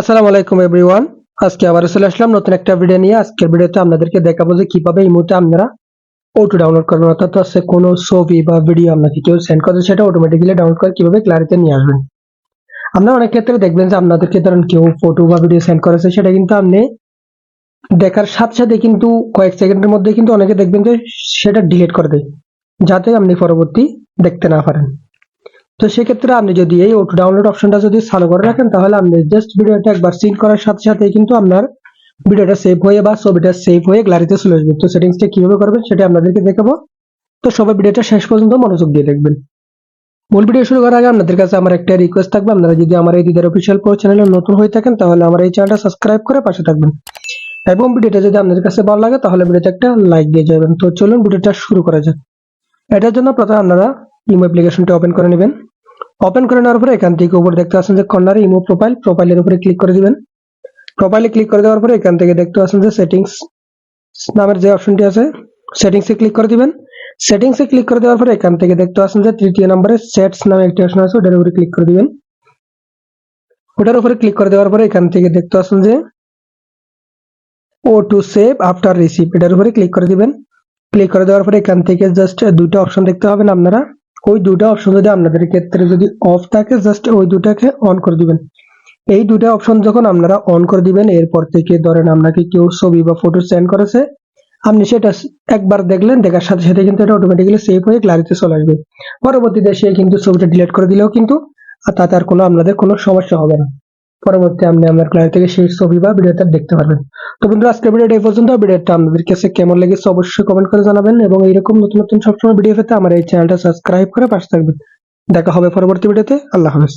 আসসালামু আলাইকুম এভরিওয়ান আজকে আবার চলে আসলাম নতুন একটা ভিডিও নিয়ে। আজকের ভিডিওতে আপনাদেরকে দেখাবো যে কীভাবে এই মুহূর্তে আপনারা ওটু ডাউনলোড করবেন, অর্থাৎ হচ্ছে কোনো ছবি বা ভিডিও আপনাকে কেউ সেন্ড করছে, সেটা অটোমেটিক্যালি ডাউনলোড করে কীভাবে ক্লারিতে নিয়ে আসবেন। আপনারা অনেক ক্ষেত্রে দেখবেন যে আপনাদেরকে ধরেন কেউ ফটো বা ভিডিও সেন্ড করেছে, সেটা কিন্তু আপনি দেখার সাথে সাথে কিন্তু কয়েক সেকেন্ডের মধ্যে কিন্তু অনেকে দেখবেন যে সেটা ডিলিট করে দেয়, যাতে আপনি পরবর্তী দেখতে না পারেন। তো সেক্ষেত্রে আপনি যদি এই ওটু ডাউনলোড অপশনটা যদি চালু করে রাখেন, তাহলে আপনি জাস্ট ভিডিওটা একবার সিন করার সাথে সাথে কিন্তু আপনার ভিডিওটা সেভ হয়ে বা ছবিটা সেভ হয়ে গ্যালারিতে চলে আসবে। তো সেটিংসটা কীভাবে করবেন সেটা আপনাদেরকে দেখাবো। তো সবাই ভিডিওটা শেষ পর্যন্ত মনোযোগ দিয়ে দেখবেন। মূল ভিডিও শুরু করার আগে আপনাদের কাছে আমার একটা রিকোয়েস্ট থাকবে। আপনারা যদি আমার এই দিদার অফিসিয়াল প্রো চ্যানেলে নতুন হয়ে থাকেন, তাহলে আমার এই চ্যানেলটা সাবস্ক্রাইব করে পাশে থাকবেন। এবং ভিডিওটা যদি আপনাদের কাছে ভালো লাগে, তাহলে ভিডিওতে একটা লাইক দিয়ে যাবেন। তো চলুন ভিডিওটা শুরু করা যাক। এটার জন্য প্রথমে আপনারা ইমো অ্যাপ্লিকেশনটা ওপেন করে নেবেন। ওপেন করে নেওয়ার পরে এখান থেকে উপরে দেখতে পাচ্ছেন যে কর্নারে ইমো প্রোফাইল প্রোফাইলের উপরে ক্লিক করে দিবেন। প্রোফাইলে ক্লিক করে দেওয়ার পরে এখান থেকে দেখতে পাচ্ছেন যে সেটিংস নামের যে অপশনটি আছে সেটিংসে ক্লিক করে দিবেন। সেটিংসে ক্লিক করে দেওয়ার পরে এখান থেকে দেখতে পাচ্ছেন যে তৃতীয় নম্বরে সেটস নামে একটি অপশন আছে, ওটার উপরে ক্লিক করে দিবেন। ওটার উপরে ক্লিক করে দেওয়ার পরে এখান থেকে দেখতে পাচ্ছেন যে ও টু সেভ আফটার রিসিভ এটার উপরে ক্লিক করে দিবেন। ক্লিক করে দেওয়ার পরে এখান থেকে জাস্ট দুটো অপশন দেখতে পাবেন আপনারা। ওই দুটো অপশন যদি আপনাদের ক্ষেত্রে যদি অফ থাকে জাস্ট ওই দুটাকে অন করে দিবেন। এই দুটো অপশন যখন আপনারা অন করে দিবেন, এরপর থেকে ধরেন আপনাকে কেউ ছবি বা ফটো সেন্ড করেছে, আপনি সেটা একবার দেখলেন, দেখার সাথে সাথে কিন্তু এটা অটোমেটিক্যালি সেভ হয়ে গ্যালারিতে চলে আসবে। পরবর্তীতে সে কিন্তু ছবিটা ডিলিট করে দিলেও কিন্তু তাতে আর কোনো আপনাদের কোনো সমস্যা হবে না। পরবর্তী আপনি আপনার ক্লায়েন্ট থেকে সেই ছবি বা ভিডিওটা দেখতে পারবেন। তো বন্ধুরা, আজকের ভিডিওটা এই পর্যন্ত। ভিডিওটা আপনাদের কাছে কেমন লেগেছে অবশ্যই কমেন্ট করে জানাবেন এবং এইরকম নতুন নতুন সবসময় ভিডিও পেতে আমার এই চ্যানেলটা সাবস্ক্রাইব করে পাশে থাকবেন। দেখা হবে পরবর্তী ভিডিওতে আল্লাহ হাফেজ।